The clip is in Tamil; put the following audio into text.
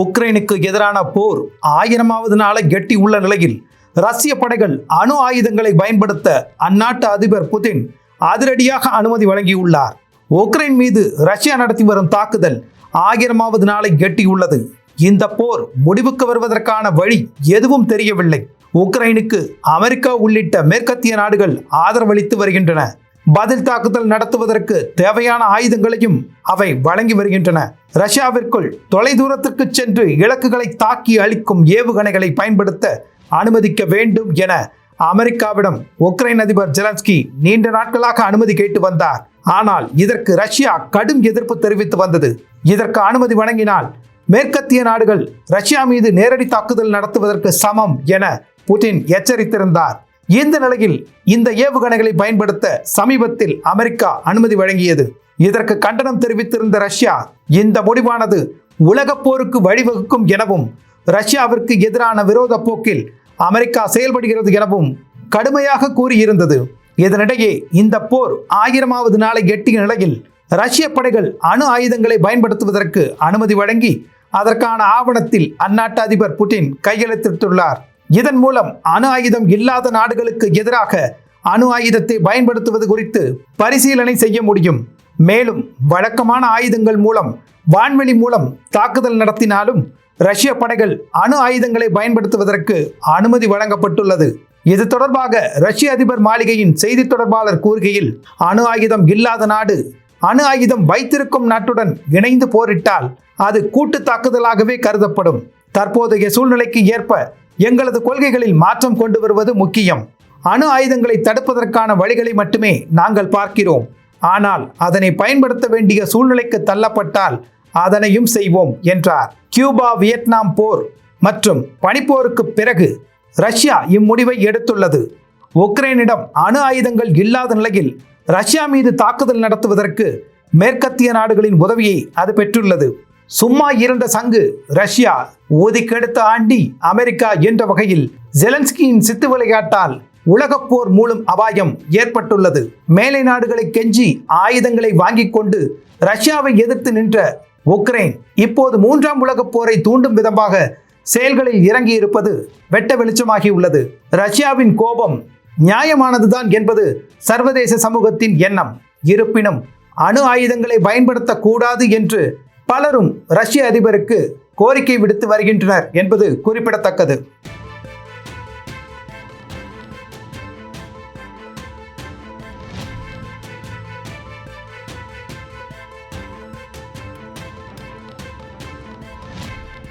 உக்ரைனுக்கு எதிரான போர் ஆயிரமாவது நாளை எட்டி உள்ள நிலையில் ரஷ்ய படைகள் அணு ஆயுதங்களை பயன்படுத்த அந்நாட்டு அதிபர் புதின் அதிரடியாக அனுமதி வழங்கியுள்ளார். உக்ரைன் மீது ரஷ்யா நடத்தி வரும் தாக்குதல் ஆயிரமாவது நாளை எட்டியுள்ளது இந்த போர் முடிவுக்கு வருவதற்கான வழி எதுவும் தெரியவில்லை. உக்ரைனுக்கு அமெரிக்கா உள்ளிட்ட மேற்கத்திய நாடுகள் ஆதரவளித்து வருகின்றன. பதில் தாக்குதல் நடத்துவதற்கு தேவையான ஆயுதங்களையும் அவை வழங்கி வருகின்றன. ரஷ்யாவிற்குள் தொலைதூரத்திற்கு சென்று இலக்குகளை தாக்கி அளிக்கும் ஏவுகணைகளை பயன்படுத்த அனுமதிக்க வேண்டும் என அமெரிக்காவிடம் உக்ரைன் அதிபர் ஜெலன்ஸ்கி நீண்ட நாட்களாக அனுமதி கேட்டு வந்தார். ஆனால் இதற்கு ரஷ்யா கடும் எதிர்ப்பு தெரிவித்து வந்தது. இதற்கு அனுமதி வழங்கினால் மேற்கத்திய நாடுகள் ரஷ்யா மீது நேரடி தாக்குதல் நடத்துவதற்கு சமம் என புட்டின் எச்சரித்திருந்தார். இந்த நிலையில் இந்த ஏவுகணைகளை பயன்படுத்த சமீபத்தில் அமெரிக்கா அனுமதி வழங்கியது. இதற்கு கண்டனம் தெரிவித்திருந்த ரஷ்யா இந்த முடிவானது உலகப் போருக்கு வழிவகுக்கும் எனவும் ரஷ்யாவிற்கு எதிரான விரோத போக்கில் அமெரிக்கா செயல்படுகிறது எனவும் கடுமையாக கூறியிருந்தது. இதனிடையே இந்த போர் ஆயிரமாவது நாளை எட்டிய நிலையில் ரஷ்ய படைகள் அணு ஆயுதங்களை பயன்படுத்துவதற்கு அனுமதி வழங்கி அதற்கான ஆவணத்தில் அந்நாட்டு அதிபர் புட்டின் கையெழுத்திட்டுள்ளார். இதன் மூலம் அணு ஆயுதம் இல்லாத நாடுகளுக்கு எதிராக அணு ஆயுதத்தை பயன்படுத்துவது குறித்து பரிசீலனை செய்ய முடியும். மேலும் வழக்கமான ஆயுதங்கள் மூலம் வான்வெளி மூலம் தாக்குதல் நடத்தினாலும் ரஷ்ய படைகள் அணு ஆயுதங்களை பயன்படுத்துவதற்கு அனுமதி வழங்கப்பட்டுள்ளது. இது தொடர்பாக ரஷ்ய அதிபர் மாளிகையின் செய்தி தொடர்பாளர் கூறுகையில் அணு ஆயுதம் இல்லாத நாடு அணு ஆயுதம் வைத்திருக்கும் நாட்டுடன் இணைந்து போரிட்டால் அது கூட்டு தாக்குதலாகவே கருதப்படும். தற்போதைய சூழ்நிலைக்கு ஏற்ப எங்களது கொள்கைகளில் மாற்றம் கொண்டு வருவது முக்கியம். அணு ஆயுதங்களை தடுப்பதற்கான வழிகளை மட்டுமே நாங்கள் பார்க்கிறோம். ஆனால் அதனை பயன்படுத்த வேண்டிய சூழ்நிலைக்கு தள்ளப்பட்டால் அதனையும் செய்வோம் என்றார். கியூபா வியட்நாம் போர் மற்றும் பனிப்போருக்கு பிறகு ரஷ்யா இம்முடிவை எடுத்துள்ளது. உக்ரைனிடம் அணு ஆயுதங்கள் இல்லாத நிலையில் ரஷ்யா மீது தாக்குதல் நடத்துவதற்கு மேற்கத்திய நாடுகளின் உதவியை அது பெற்றுள்ளது. சும்மா இருந்த சங்கு ரஷ்யா ஒதுக்கெடுத்த ஆண்டி அமெரிக்கா என்ற வகையில் ஜெலன்ஸ்கியின் சித்து விளையாட்டால் உலகப்போர் மூலம் அபாயம் ஏற்பட்டுள்ளது. மேலை நாடுகளை கெஞ்சி ஆயுதங்களை வாங்கிக் கொண்டு ரஷ்யாவை எதிர்த்து நின்ற உக்ரைன் இப்போது மூன்றாம் உலகப் போரை தூண்டும் விதமாக செயல்களில் இறங்கி இருப்பது வெட்ட வெளிச்சமாகி உள்ளது. ரஷ்யாவின் கோபம் நியாயமானதுதான் என்பது சர்வதேச சமூகத்தின் எண்ணம். இருப்பினும் அணு ஆயுதங்களை பயன்படுத்தக்கூடாது என்று பலரும் ரஷ்ய அதிபருக்கு கோரிக்கை விடுத்து வருகின்றனர் என்பது குறிப்பிடத்தக்கது.